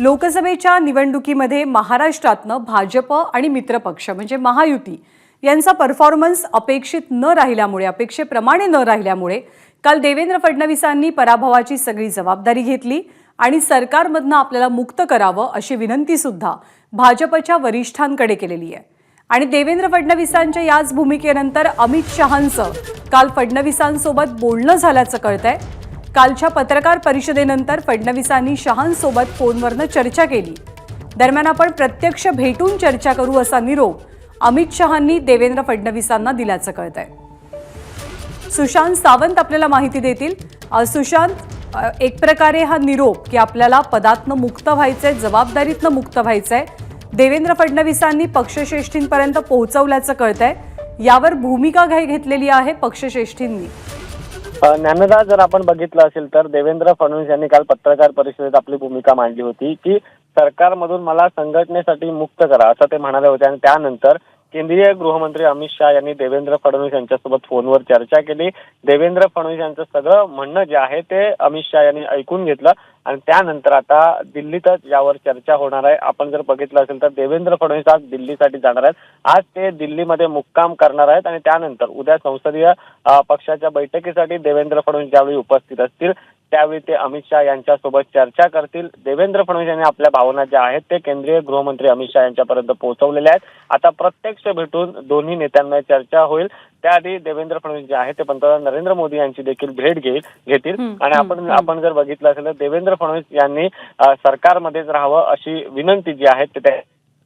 लोकसभेच्या निवडणुकीमध्ये महाराष्ट्रातनं भाजप आणि मित्रपक्ष म्हणजे महायुती यांचा परफॉर्मन्स अपेक्षित न राहिल्यामुळे अपेक्षेप्रमाणे न राहिल्यामुळे काल देवेंद्र फडणवीसांनी पराभवाची सगळी जबाबदारी घेतली आणि सरकारमधनं आपल्याला मुक्त करावं अशी विनंतीसुद्धा भाजपच्या वरिष्ठांकडे केलेली आहे. आणि देवेंद्र फडणवीसांच्या याच भूमिकेनंतर अमित शहांचं काल फडणवीसांसोबत बोलणं झाल्याचं कळतंय. कालच्या पत्रकार परिषदेनंतर फडणवीसांनी शहांसोबत फोनवरनं चर्चा केली. दरम्यान आपण प्रत्यक्ष भेटून चर्चा करू असा निरोप अमित शहांनी देवेंद्र फडणवीसांना दिल्याचं कळतंय. सुशांत सावंत आपल्याला माहिती देतील. सुशांत एक प्रकारे हा निरोप की आपल्याला पदातनं मुक्त व्हायचंय जबाबदारीतनं मुक्त व्हायचंय देवेंद्र फडणवीसांनी पक्षश्रेष्ठींपर्यंत पोहोचवल्याचं कळतंय. यावर भूमिका घाई घेतलेली आहे पक्षश्रेष्ठींनी. ज्ञानदा जर आपण बघितलं असेल तर देवेंद्र फडणवीस यांनी काल पत्रकार परिषदेत आपली भूमिका मांडली होती की सरकारमधून मला संघटनेसाठी मुक्त करा असं ते म्हणाले होते. आणि त्यानंतर केंद्रीय गृहमंत्री अमित शहा यांनी देवेंद्र फडणवीस यांच्यासोबत फोनवर चर्चा केली. देवेंद्र फडणवीस यांचं सगळं म्हणणं जे आहे ते अमित शहा यांनी ऐकून घेतलं आणि त्यानंतर आता दिल्लीतच यावर चर्चा होणार आहे. आपण जर बघितलं असेल तर देवेंद्र फडणवीस आज दिल्लीसाठी जाणार आहेत. आज ते दिल्लीमध्ये मुक्काम करणार आहेत आणि त्यानंतर उद्या संसदीय पक्षाच्या बैठकीसाठी देवेंद्र फडणवीस ज्यावेळी उपस्थित असतील त्यावेळी ते अमित शहा यांच्यासोबत चर्चा करतील. देवेंद्र फडणवीस यांनी आपल्या भावना ज्या आहेत ते केंद्रीय गृहमंत्री अमित शहा यांच्यापर्यंत पोहोचवलेल्या आहेत. आता प्रत्यक्ष भेटून दोन्ही नेत्यांमध्ये चर्चा होईल. त्याआधी देवेंद्र फडणवीस जे आहेत ते पंतप्रधान नरेंद्र मोदी यांची देखील भेट घेईल घेतील. आणि आपण. आपण जर बघितलं असेल तर देवेंद्र फडणवीस यांनी सरकारमध्येच राहावं अशी विनंती जी आहे ते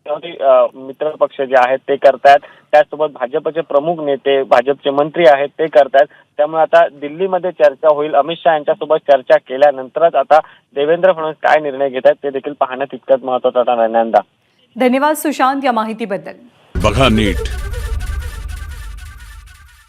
मित्र पक्ष जे आहेत ते करतायत. त्याचसोबत भाजपचे प्रमुख नेते भाजपचे मंत्री आहेत ते करतायत. त्यामुळे आता दिल्लीमध्ये चर्चा होईल. अमित शहा यांच्यासोबत चर्चा केल्यानंतरच आता देवेंद्र फडणवीस काय निर्णय घेत आहेत ते देखील पाहणं तितकंच महत्वाचं. नंदा. धन्यवाद सुशांत या माहितीबद्दल. बघा नीट.